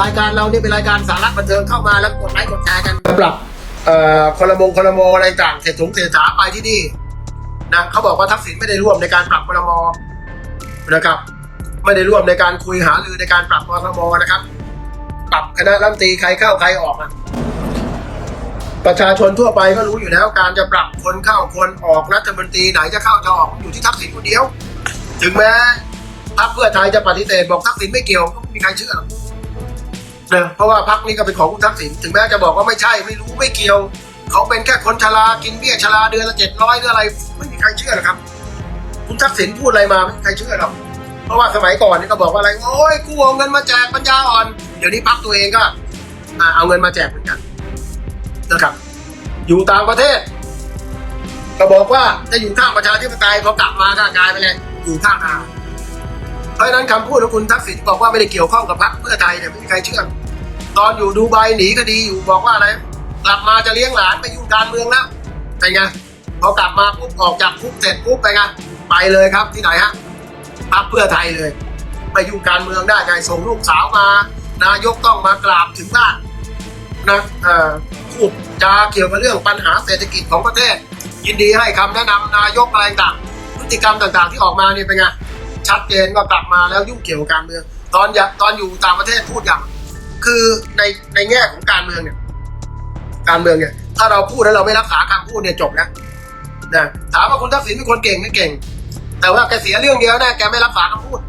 รายการเราเนี่ยเป็นรายการสาระบันเทิงเข้ามาแล้วกดไลค์กดแชร์กันปรับเอ่อคอลมงคอลโมอะไรต่างเศรษฐงเศรษฐาไปที่นี่นะเขาบอกว่าทักษิณไม่ได้ร่วมในการปรับคอลมนะครับ ไม่ได้ร่วมในการคุยหารือในการปรับคอลมนะครับ ปรับคณะรัฐมนตรีใครเข้าใครออกอะประชาชนทั่วไปก็รู้อยู่แล้วการจะปรับคนเข้าคนออกรัฐมนตรีไหนจะเข้าจะออกอยู่ที่ทักษิณคนเดียว ถึงแม้พรรคเพื่อไทยจะปฏิเสธบอกทักษิณไม่เกี่ยวก็ไม่มีใครเชื่อหรอก นะเพราะว่าพรรคนี้ก็เป็นของคุณทักษิณถึงแม้จะบอกว่าไม่ใช่ไม่รู้ไม่เกี่ยว เขาเป็นแค่คนชรากินเบี้ยชราเดือนละเจ็ดร้อยหรืออะไร ไม่มีใครเชื่อหรอกครับ คุณทักษิณพูดอะไรมาไม่มีใครเชื่อหรอกเพราะว่าสมัยก่อนนี่ก็บอกว่าอะไรโอ้ยกูเอาเงินมาแจกปัญญาอ่อน เดี๋ยวนี้พรรคตัวเองก็เอาเงินมาแจกเหมือนกันนะครับ อยู่ต่างประเทศ ก็บอกว่าจะอยู่ข้างประชาธิปไตยพอกลับมาก็กลายไปเลยอยู่ข้างอาเพราะฉะนั้นคำพูดของคุณทักษิณบอกว่าไม่ได้เกี่ยวข้องกับพรรคเพื่อไทยเนี่ยไม่มีใครเชื่อ ตอนอยู่ดูไบหนีคดีอยู่บอกว่าอะไร กลับมาจะเลี้ยงหลานไปยุ่งการเมืองแล้วเป็นไงพอกลับมาปุ๊บออกจากคุกเสร็จปุ๊บไปไงไปเลยครับที่ไหนฮะพรรคเพื่อไทยเลยไปยุ่งการเมืองได้ไงส่งลูกสาวมา นายกต้องมากราบถึงบ้านนะเออพูดจาเกี่ยวกับเรื่องปัญหาเศรษฐกิจของประเทศ ยินดีให้คำแนะนำนายกอะไรต่างพฤติกรรมต่างๆ ที่ออกมาเนี่ยเป็นไงชัดเจนว่ากลับมาแล้วยุ่งเกี่ยวกับการเมือง ตอนอยากตอนอยู่ต่างประเทศพูดอย่าง คือในในแง่ของการเมืองเนี่ย การเมืองเนี่ย ถ้าเราพูดแล้วเราไม่รักษาคำพูดเนี่ยจบแล้วนะถามว่าคุณทักษิณเป็นคนเก่งไม่เก่ง แต่ว่าแกเสียเรื่องเดียวนะแกไม่รักษาคำพูด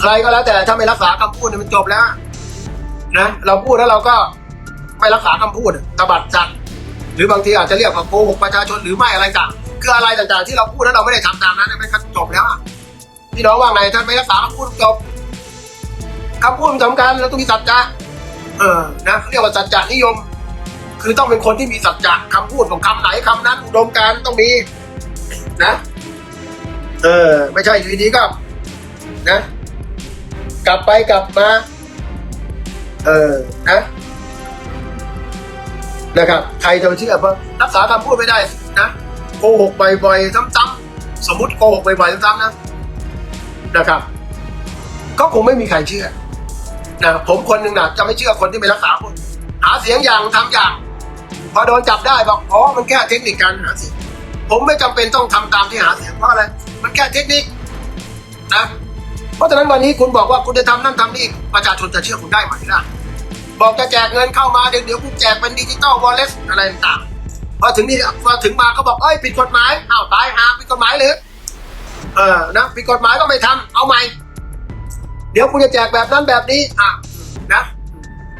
ใครก็แล้วแต่ถ้าไม่รักษาคำพูดเนี่ยมันจบแล้วนะเราพูดแล้วเราก็ไม่รักษาคำพูดตบัดจัดหรือบางทีอาจจะเรียกว่าโกหกประชาชนหรือไม่อะไรต่างคืออะไรต่างๆ ที่เราพูดแล้วเราไม่ได้ทำตามนั้นเนี่ยมันก็จบแล้วพี่น้องว่าไงถ้านไม่รักษาคำพูดจบ คำพูดมันสำคัญแล้วต้องมีสัจจะเออนะเรียกว่าสัจจะนิยม คือต้องเป็นคนที่มีสัจจะคำพูดของคำไหนคำนั้นอุดมการ์ต้องมีนะเออ ไม่ใช่อยู่ดีๆก็นะ กลับไปกลับมา เออนะนะครับใครจะเชื่อเพรารักษาคำพูดไม่ได้นะโกหกบ่อยๆซ้ำๆสมมติโกหกบ่อยๆซ้ำๆนะนะครับ ก็คงไม่มีใครเชื่อ นะผมคนหนึ่งนะจะไม่เชื่อคนที่ไม่รักษาพูดหาเสียงอย่างทำอย่าง พอโดนจับได้บอกอ๋อมันแค่เทคนิคการหาเสียงผมไม่จำเป็นต้องทำตามที่หาเสียงเพราะอะไรมันแค่เทคนิคนะเพราะฉะนั้นวันนี้คุณบอกว่าคุณจะทำนั่นทำนี่ประชาชนจะเชื่อคุณได้ไหมล่ะบอกจะแจกเงินเข้ามาเดี๋ยวเดี๋ยวกูแจกเป็นดิจิตอลวอลเล็ตอะไรต่างพอถึงนี่พอถึงมาก็บอกเอ้ยผิดกฎหมายอ้าวตายหาผิดกฎหมายเลยเออนะผิดกฎหมายก็ไม่ทำเอาใหม่ เดี๋ยวกูจะแจกแบบนั้นแบบนี้อะนะ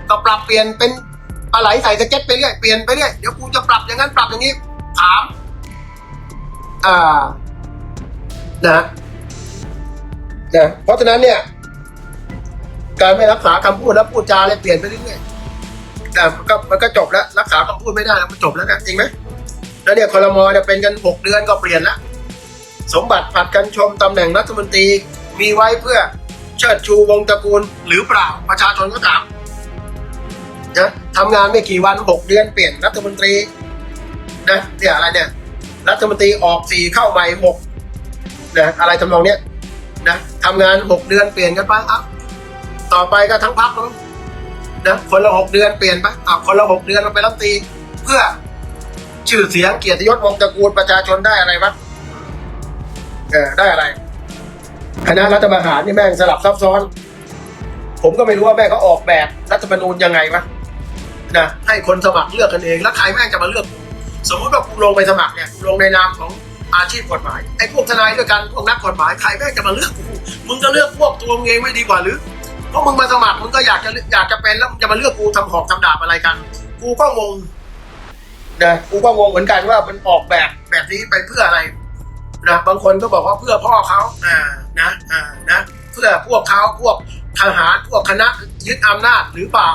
ก็ปรับเปลี่ยนเป็นปลาไหลใส่สเก็ตไปเรื่อยเปลี่ยนไปเรื่อยเดี๋ยวกูจะปรับอย่างนั้นปรับอย่างนี้ถามอ่านะนะเพราะฉะนั้นเนี่ย การไม่รักษาคำพูดแล้วพูดจาอะไรเปลี่ยนไปเรื่อยๆแต่มันก็มันก็จบแล้วรักษาคำพูดไม่ได้แล้วมันจบแล้วนะจริงไหมแล้วเนี่ยคอรมอเนี่ยเป็นกันหกเดือนก็เปลี่ยนล้วสมบัติผัดกันชมตำแหน่งรัฐมนตรีมีไว้เพื่อ เชิดชูวงตระกูลหรือเปล่าประชาชนก็ถามนะทำงานไม่กี่วันหกเดือนเปลี่ยนรัฐมนตรีนะเนี่ยอะไรเนี่ย รัฐมนตรีออกสี่เข้าใหม่หกนะอะไรทำนองเนี้ยนะทำงานหกเดือนเปลี่ยนกันไปอะต่อไปก็ทั้งพักนะคนละหกเดือนเปลี่ยนไปอะคนละหกเดือนมาเป็นรัฐมนตรีเพื่อชื่อเสียงเกียรติยศวงศ์ตระกูลประชาชนได้อะไรบ้างเออได้อะไร คณะรัฐประหารนี่แม่งสลับซับซ้อน ผมก็ไม่รู้ว่าแม่เขาออกแบบรัฐธรรมนูญยังไงวะนะให้คนสมัครเลือกกันเอง แล้วใครแม่งจะมาเลือกกูสมมติว่ากูลงไปสมัครเนี่ยกูลงในนามของอาชีพกฎหมายไอ้พวกทนายด้วยกันพวกนักกฎหมายใครแม่งจะมาเลือกกูมึงจะเลือกพวกตัวมึงเองไม่ดีกว่าหรือเพราะมึงมาสมัครมึงก็อยากจะอยากจะเป็นแล้วจะมาเลือกกูทำหอกทำดาบอะไรกัน กูก็งงนะกูก็งงเหมือนกันว่ามันออกแบบแบบนี้ไปเพื่ออะไร นะบางคนก็บอกว่าเพื่อพ่อเขาอ่านะอ่านะเพื่อพวกเขาพวกทหารพวกคณะยึดอำนาจหรือเปล่า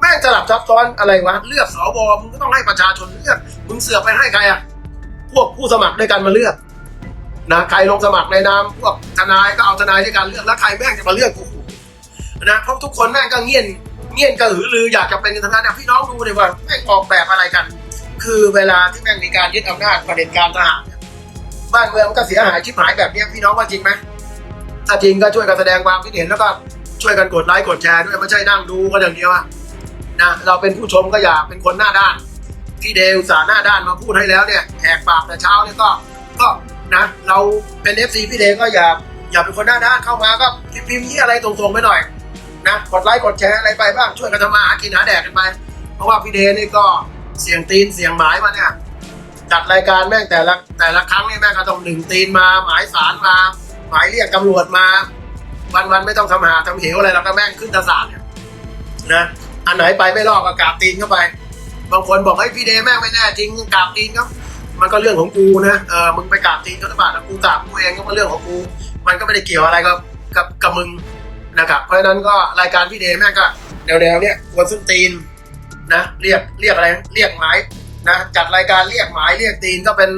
แม่งจะหลับซับซ้อนอะไรวะเลือกสวมึงก็ต้องให้ประชาชนเลือกมึงเสือกไปให้ใครอะพวกผู้สมัครด้วยกันมาเลือกนะใครลงสมัครในนามพวกทนายก็เอาทนายด้วยกันเลือกแล้วใครแม่งจะมาเลือกกูนะเพราะทุกคนแม่งก็เงียนเงียนกระหือรืออยากจะเป็นกันทั้งนั้นะพี่น้องดูเลยว่าแม่งออกแบบอะไรกัน คือเวลาที่แม่งมีการยึดอำนาจประเด็จการทหารเนี่ย บ้านเมืองมันก็เสียหายชิบหายแบบนี้พี่น้องว่าจริงไหมถ้าจริงก็ช่วยกันแสดงความคิดเห็นแล้วก็ช่วยกันกดไลค์กดแชร์ด้วยไม่ใช่นั่งดูก็อย่างเดียวนะเราเป็นผู้ชมก็อยากเป็นคนหน้าด้านพี่เดวสาหน้าด้านมาพูดให้แล้วเนี่ยแหกปากแต่เช้าเนี่ยก็ก็นะเราเป็นเอฟซีพี่เดก็อย่าอย่าเป็นคนหน้าด้านเข้ามาก็พิมพ์ยี่อะไรตรงๆไปหน่อยนะกดไลค์กดแชร์อะไรไปบ้างช่วยกันทำมาหากินหาแดกกันไปเพราะว่าพี่เดนี่ก็เสียงตีนเสียงหมายมาเนี่ย จัดรายการแม่งแต่ละแต่ละครั้งนี่แม่งก็ต้องหนึ่งตีนมา หมายสารมา หมายเรียกตำรวจมา วันวันไม่ต้องทำหาทำเหวอะไรแล้วก็แม่งขึ้นตาสารเนี่ยนะอันไหนไปไม่รอดก็กราบตีนเข้าไป บางคนบอกให้พี่เดแม่งไม่แน่จริงกราบตีนเขามันก็เรื่องของกูนะเออมึงไปกราบตีนเขาหรือเปล่าแล้วกูกราบกูเองก็เป็นเรื่องของกู มันก็ไม่ได้เกี่ยวอะไรกับกับกับมึงนะครับเพราะฉะนั้นก็รายการพี่เดแม่งก็แนวๆเนี่ยกวนส้นตีนนะเรียกเรียกอะไรเรียกหมาย นะจัดรายการเรียกหมายเรียกตีนก็เป็น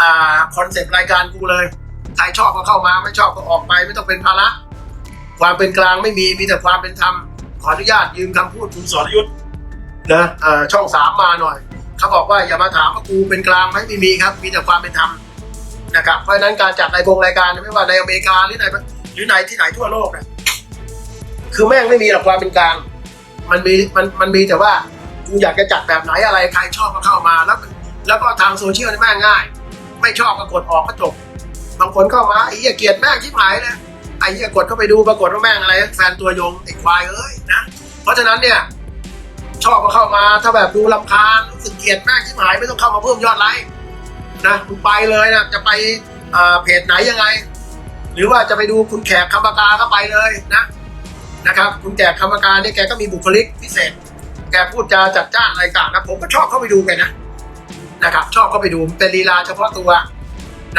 อ่าคอนเซ็ปต์รายการกูเลยใครชอบก็เข้ามาไม่ชอบก็ออกไปไม่ต้องเป็นภาระความเป็นกลางไม่มีมีแต่ความเป็นธรรมขออนุญาตยืมคำพูดคุณสรยุทธ์นะอ่อช่องสามมาหน่อยเขาบอกว่าอย่ามาถามว่ากูเป็นกลางไหมไม่มีครับ มีแต่ความเป็นธรรมนะครับเพราะฉะนั้นการจัดรายกงรายการไม่ว่าในอเมริกาหรือในหรือในที่ไหนทั่วโลกเนี่ยคือแม่งไม่มีหรอกความเป็นกลาง มันมีมันมันมีแต่ว่า กูอยากจะจัดแบบไหนอะไรใครชอบก็เข้ามาแล้ว แล้วก็ทางโซเชียลนี่แม่งง่าย ไม่ชอบก็กดออกก็จบบางคนเข้ามาไอ้เหี้ยเกลียดแม่งที่หายเลยไอ้เหี้ยกดเข้าไปดูปรากฏว่าแม่งอะไร แฟนตัวยงไอ้ควายเอ้ยนะเพราะฉะนั้นเนี่ยชอบก็เข้ามาถ้าแบบดูลำคาญรู้สึกเกลียดแม่งที่หายไม่ต้องเข้ามาเพิ่มยอดไลค์นะคุณไปเลยนะจะไปเอ่อเพจไหนยังไง หรือว่าจะไปดูคุณแขกคำปากาก็ไปเลยนะนะครับ คุณแขกคำปากาเนี่ยแกก็มีบุคลิกพิเศษ แกพูดจาจัดจ้านอะไรต่างนะ ผมก็ชอบเข้าไปดูแกนะนะครับ ชอบเข้าไปดูเป็นลีลาเฉพาะตัว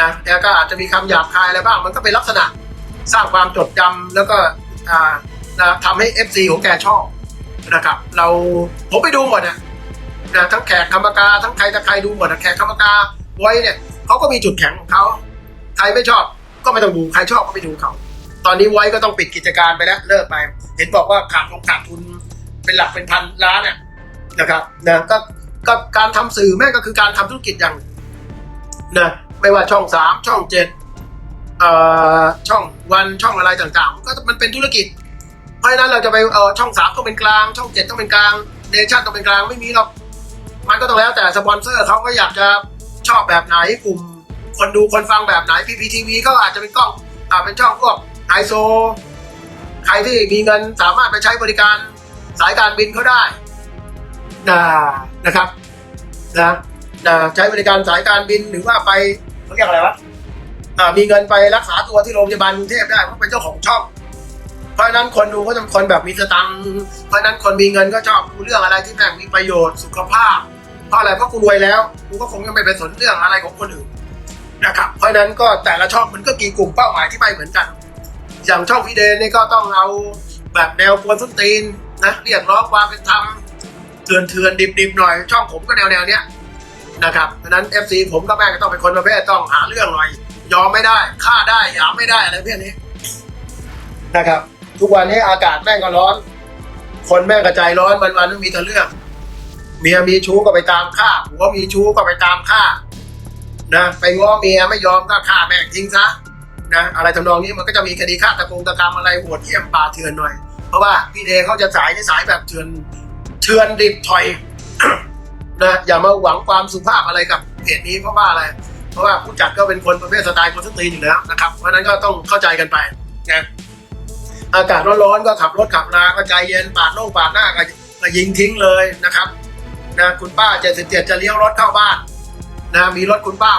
นะแกก็อาจจะมีคำหยาบคายอะไรบ้าง มันก็เป็นลักษณะสร้างความจดจำแล้วก็อ่านะทำให้ FC ของแกชอบนะครับ เราผมไปดูหมดนะนะทั้งแขกคำปาการทั้งใครตะใครดูหมดนะแขกคำปาการไว้เนี่ยเขาก็มีจุดแข็งของเขาใครไม่ชอบก็ไม่ต้องดูใครชอบก็ไปดูเขาตอนนี้ไว้ก็ต้องปิดกิจการไปแล้วเลิกไป เห็นบอกว่าขาดลงขาดทุน เป็นหลักเป็นพันล้านเนี่ยนะครับนะก็ก็การทำสื่อแม่ก็คือการทำธุรกิจอย่างนะไม่ว่าช่องสามช่องเจ็ดเอ่อช่องวันช่องอะไรต่างๆ ก็มันเป็นธุรกิจ เพราะฉะนั้นเราจะไปเออช่องสามต้องเป็นกลาง ช่องเจ็ดต้องเป็นกลางเนชั่นต้องเป็นกลางไม่มีหรอกมันก็ต้องแล้วแต่สปอนเซอร์เขาก็อยากจะชอบแบบไหนกลุ่ม คนดูคนฟังแบบไหนพีพีทีวีก็อาจจะเป็นกล้องอ่าเป็นช่องพวกไฮโซ ใครที่มีเงินสามารถไปใช้บริการ สายการบินเขาได้นะนะครับนะนะใช้บริการสายการบินหรือว่าไปเขาเรียกอะไรวะมีเงินไปรักษาตัวที่โรงพยาบาลกรุงเทพได้เพราะเป็นเจ้าของช่อง เพราะนั้นคนดูก็จะเป็นคนแบบมีสตังค์เพราะนั้นคนมีเงินก็ชอบดูเรื่องอะไรที่แม่งมีประโยชน์สุขภาพ เพราะอะไรเพราะกูรวยแล้วกูก็คงยังไม่ไปสนเรื่องอะไรของคนอื่นนะครับเพราะนั้นก็แต่ละช่องมันก็กี่กลุ่มเป้าหมายที่ไม่เหมือนกัน อย่างช่องพีเดนนี่ก็ต้องเอาแบบแนวกวนส้นตีน นะเรียกร้องความเป็นธรรมเถื่อนเถื่อนดิบดิบๆหน่อย ช่องผมก็แนวแนวเนี้ยนะครับเพราะนั้น FC ผมก็แม่ก็ต้องเป็นคนประเภทต้องหาเรื่องหน่อย ยอมไม่ได้ฆ่าได้หยามไม่ได้อะไรเพื่อนนี้นะครับ ทุกวันนี้อากาศแม่งก็ร้อน คนแม่งกระจายร้อนวันวันม่มีแต่เรื่องเมียมีชู้ก็ไปตามฆ่าผัวมีชู้ก็ไปตามฆ่านะไปง้อเมียไม่ยอมก็ฆ่าแม่งทิ้งซะนะอะไรทำนองนี้มันก็จะมีคดีฆาตกรรมตกรรอะไรโหดเหี้ยมป่าเถื่อนหน่อย ราะว่าพี่เดเขาจะสายในสายแบบเถื่อนเถื่อนดิบถอยนะอย่ามาหวังความสุภาพอะไรกับเพจนี้เพราะว่าอะไร เพราะว่าผู้จัดก็เป็นคนประเภทสไตล์คนสตรีนอยู่แล้วนะครับ เพราะนั้นก็ต้องเข้าใจกันไปนะอากาศร้อนๆก็ขับรถขับลาก็ใจเย็นปาดโน่งปาดหน้าก็ก็ยิงทิ้งเลยนะครับนะคุณป้า 77 จะเลี้ยวรถเข้าบ้านนะมีรถคุณป้า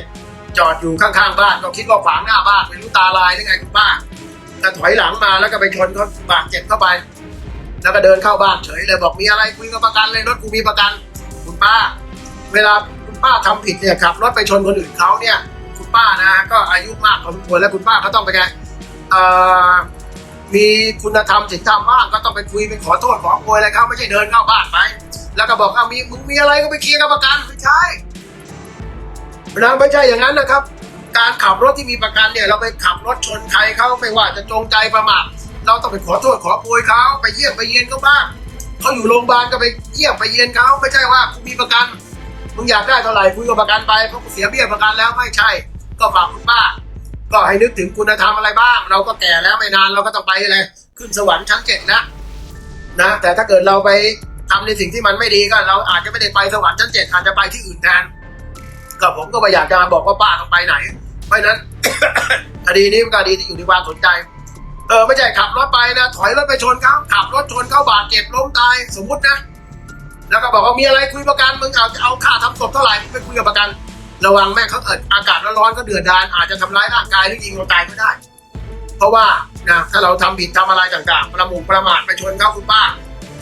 67 จอดอยู่ข้างๆบ้าน ก็คิดว่าขวางหน้าบ้านไม่รู้ตาลายหรือไงคุณป้า ก็ถอยหลังมาแล้วก็ไปชนเขาบาดเจ็บเข้าไป แล้วก็เดินเข้าบ้านเฉยเลยบอกมีอะไรคุยกับประกันเลยรถกูมีประกัน คุณป้า เวลาคุณป้าทำผิดเนี่ยขับรถไปชนคนอื่นเขาเนี่ย คุณป้านะ ก็อายุมากพอสมควรแล้วคุณป้าก็ต้องไปไงมีคุณธรรมศีลธรรมบ้างก็ต้องไปคุยไปขอโทษขอโพยอะไรเขาไม่ใช่เดินเข้าบ้านไปแล้วก็บอกเอามีมึงมีอะไรก็ไปเคลียร์กับประกันไม่ใช่นะไม่ใช่อย่างนั้นนะครับ การขับรถที่มีประกันเนี่ยเราไปขับรถชนใครเขาไม่ว่าจะจงใจประมาทเราต้องไปขอโทษขอโพยเขาไปเยี่ยมไปเยียนเขาบ้างเขาอยู่โรงพยาบาลก็ไปเยี่ยมไปเยียนเขาไม่ใช่ว่ากูมีประกันมึงอยากได้เท่าไหร่คุยกับประกันไปเพราะกูเสียเบี้ยประกันแล้วไม่ใช่ ก็ฝากคุณป้า ก็ให้นึกถึงคุณธรรมอะไรบ้าง เราก็แก่แล้วไม่นานเราก็ต้องไปเลยขึ้นสวรรค์ชั้นเจ็ดนะนะแต่ถ้าเกิดเราไปทำในสิ่งที่มันไม่ดีก็ เราอาจจะไม่ได้ไปสวรรค์ชั้นเจ็ดอาจจะไปที่อื่นแทนก็ผมก็ไม่อยากจะบอกว่าป้าต้องไปไหน เพราะนั้น คดีนี้เป็นคดีที่อยู่ในความสนใจ เออไม่ใช่ขับรถไปนะถอยรถไปชนเขาขับรถชนเขาบาดเจ็บล้มตายสมมุตินะ แล้วก็บอกว่ามีอะไรคุยประกันมึงเอาเอาค่าทำศพเท่าไหร่ไปคุยกับประกัน ระวังแม่งเขาเกิดอากาศร้อนๆก็เดือดดานอาจจะทำร้ายร่างกายหรือยิงเราตายก็ได้ เพราะว่านะถ้าเราทำผิดทำอะไรต่างๆ ประมุงประมาทไปชนเขาคุณป้า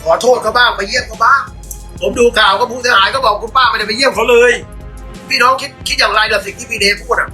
ขอโทษเขาบ้างไปเยี่ยมเขาบ้างผมดูข่าวก็ผู้เสียหายก็บอกคุณป้าไม่ได้ไปเยี่ยมเขาเลย พี่น้องคิดคิดอย่างไรกับสิ่งที่พี่เดชพูดอะ